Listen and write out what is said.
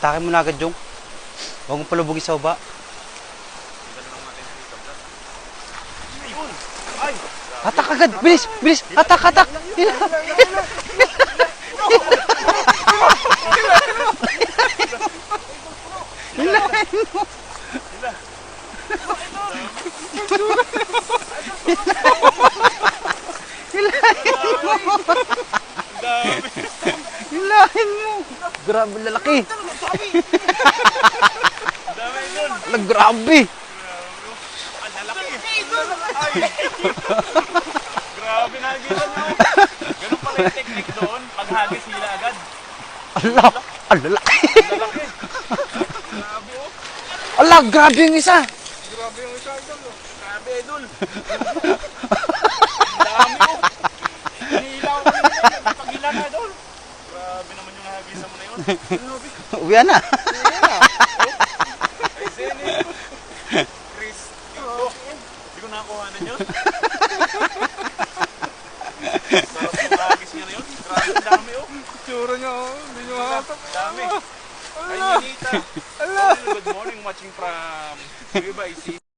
Atake mo na agad, Jong. Huwag mo palubugin sa baba. Atak agad! Bilis! Bilis! Atak! Atak! Hilahin mo! Hilahin mo! Ang dami! Hilahin mo! Grabe lalaki! Ang dami idol! Ala, grabe! Ang lalaki! Ay! Grabe nakikita nyo! Ganun pala yung technique doon. Paghagis hila agad. Ala! Ang lalaki! Ang lalaki! Grabe oh! Ala! Grabe yung isa! Grabe yung isa idol! Grabe idol! Ang dami oh! Hinihilaw ko na yun. Pagila na idol! Grabe naman yung nahagisan mo na yun. Grabe! Uwian na! Chris! Hindi ko nakakuhanan yun. Sarap yung hagis niya na yun. Grabe dami oh! Tsura niya, oh. Hindi niyo makatap. Dami! Ay, Ninita! Good morning, watching from Nueva Ecija.